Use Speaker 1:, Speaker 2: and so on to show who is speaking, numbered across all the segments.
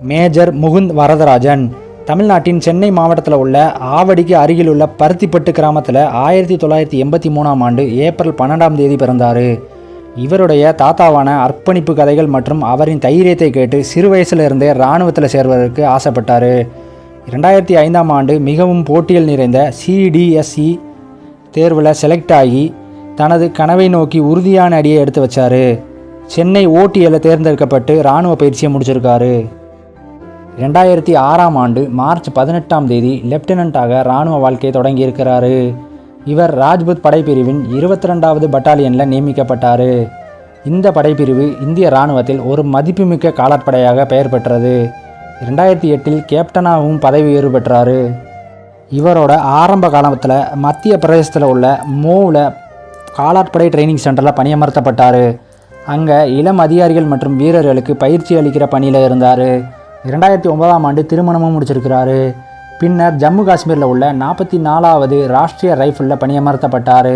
Speaker 1: Major Mukund Varadarajan. தமிழ்நாட்டின் சென்னை மாவட்டத்தில் உள்ள ஆவடிக்கு அருகில் உள்ள பருத்திப்பட்டு கிராமத்தில் ஆயிரத்தி தொள்ளாயிரத்தி எண்பத்தி மூணாம் ஆண்டு ஏப்ரல் பன்னெண்டாம் தேதி பிறந்தார். இவருடைய தாத்தாவான அர்ப்பணிப்பு கதைகள் மற்றும் அவரின் தைரியத்தை கேட்டு சிறு வயசிலிருந்தே இராணுவத்தில் சேர்வதற்கு ஆசைப்பட்டார். ரெண்டாயிரத்தி ஐந்தாம் ஆண்டு மிகவும் போட்டியில் நிறைந்த சிடிஎஸ்இ தேர்வில் செலக்ட் ஆகி தனது கனவை நோக்கி உறுதியான அடியை எடுத்து வச்சார். சென்னை ஓட்டியில் தேர்ந்தெடுக்கப்பட்டு இராணுவ பயிற்சியை முடிச்சிருக்காரு. ரெண்டாயிரத்தி ஆறாம் ஆண்டு மார்ச் பதினெட்டாம் தேதி லெப்டினண்ட்டாக இராணுவ வாழ்க்கையை தொடங்கியிருக்கிறாரு. இவர் ராஜ்புத் படைப்பிரிவின் இருபத்தி ரெண்டாவது பட்டாலியனில் நியமிக்கப்பட்டார். இந்த படைப்பிரிவு இந்திய இராணுவத்தில் ஒரு மதிப்புமிக்க காலாட்படையாக பெயர் பெற்றது. ரெண்டாயிரத்தி எட்டில் கேப்டனாகவும் பதவி உயர்வு பெற்றார். இவரோட ஆரம்ப காலத்தில் மத்திய பிரதேசத்தில் உள்ள மோவில் காலாட்படை ட்ரைனிங் சென்டரில் பணியமர்த்தப்பட்டார். அங்கே இளம் அதிகாரிகள் மற்றும் வீரர்களுக்கு பயிற்சி அளிக்கிற பணியில் இருந்தார். இரண்டாயிரத்தி ஒன்பதாம் ஆண்டு திருமணமும் முடிச்சிருக்கிறாரு. பின்னர் ஜம்மு காஷ்மீரில் உள்ள நாற்பத்தி நாலாவது ராஷ்ட்ரிய ரைஃபிளில் பணியமர்த்தப்பட்டார்.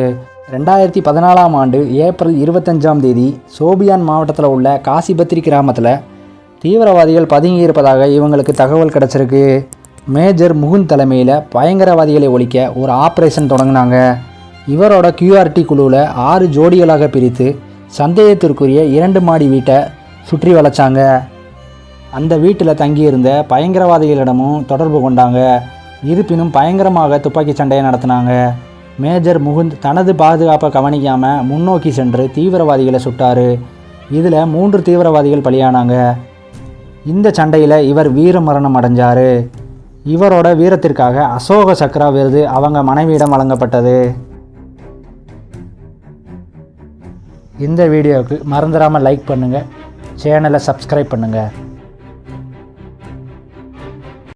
Speaker 1: ரெண்டாயிரத்தி பதினாலாம் ஆண்டு ஏப்ரல் இருபத்தஞ்சாம் தேதி சோபியான் மாவட்டத்தில் உள்ள காசிபத்ரி கிராமத்தில் தீவிரவாதிகள் பதுங்கி இருப்பதாக இவங்களுக்கு தகவல் கிடச்சிருக்கு. மேஜர் முகுந்த் தலைமையில் பயங்கரவாதிகளை ஒழிக்க ஒரு ஆப்ரேஷன் தொடங்கினாங்க. இவரோட கியூஆர்டி குழுவில் ஆறு ஜோடிகளாக பிரித்து சந்தேகத்திற்குரிய இரண்டு மாடி வீட்டை சுற்றி வளைச்சாங்க. அந்த வீட்டில் தங்கியிருந்த பயங்கரவாதிகளிடமும் தொடர்பு கொண்டாங்க. இருப்பினும் பயங்கரமாக துப்பாக்கி சண்டையை நடத்தினாங்க. மேஜர் முகுந்த் தனது பாதுகாப்பை கவனிக்காமல் முன்னோக்கி சென்று தீவிரவாதிகளை சுட்டார். இதில் மூன்று தீவிரவாதிகள் பலியானாங்க. இந்த சண்டையில் இவர் வீர மரணம் அடைஞ்சார். இவரோட வீரத்திற்காக அசோக சக்ரா விருது அவங்க மனைவியிடம் வழங்கப்பட்டது. இந்த வீடியோவுக்கு மறந்துடாமல் லைக் பண்ணுங்கள் சேனலை சப்ஸ்கிரைப் பண்ணுங்கள்